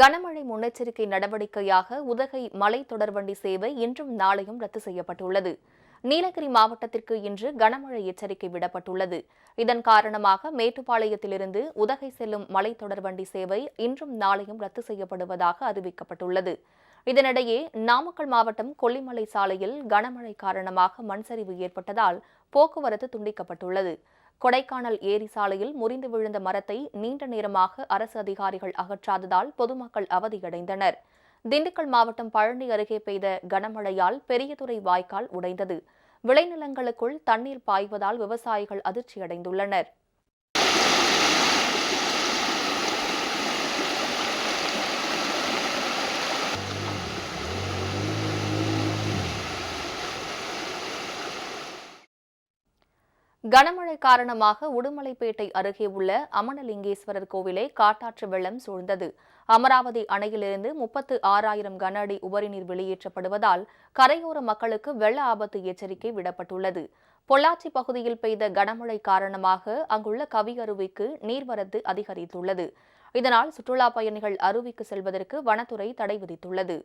கனமழை முன்னெச்சரிக்கை நடவடிக்கையாக உதகை மலை தொடர்வண்டி சேவை இன்றும் நாளையும் ரத்து செய்யப்பட்டுள்ளது. நீலகிரி மாவட்டத்திற்கு இன்று கனமழை எச்சரிக்கை விடப்பட்டுள்ளது. இதன் காரணமாக மேட்டுப்பாளையத்திலிருந்து உதகை செல்லும் மலை தொடர்வண்டி சேவை இன்றும் நாளையும் ரத்து செய்யப்படுவதாக அறிவிக்கப்பட்டுள்ளது. இதனிடையே நாமக்கல் மாவட்டம் கொல்லிமலை சாலையில் கனமழை காரணமாக மண்சரிவு ஏற்பட்டதால் போக்குவரத்து துண்டிக்கப்பட்டுள்ளது. கொடைக்கானல் ஏரி சாலையில் முறிந்து விழுந்த மரத்தை நீண்ட நேரமாக அரசு அதிகாரிகள் அகற்றாததால் பொதுமக்கள் அவதியடைந்தனர். திண்டுக்கல் மாவட்டம் பழனி அருகே பெய்த கனமழையால் பெரியதுறை வாய்க்கால் உடைந்தது. விளைநிலங்களுக்குள் தண்ணீர் பாய்வதால் விவசாயிகள் அதிர்ச்சியடைந்துள்ளனர். கனமழை காரணமாக உடுமலைப்பேட்டை அருகே உள்ள அமனலிங்கேஸ்வரர் கோவிலை காட்டாற்று வெள்ளம் சூழ்ந்தது. அமராவதி அணையிலிருந்து முப்பத்து ஆறாயிரம் கன அடி உபரிநீர் வெளியேற்றப்படுவதால் கரையோர மக்களுக்கு வெள்ள ஆபத்து எச்சரிக்கை விடப்பட்டுள்ளது. பொள்ளாச்சி பகுதியில் பெய்த கனமழை காரணமாக அங்குள்ள கவி அருவிக்கு நீர்வரத்து அதிகரித்துள்ளது. இதனால் சுற்றுலாப் பயணிகள் அருவிக்கு செல்வதற்கு வனத்துறை தடை விதித்துள்ளது.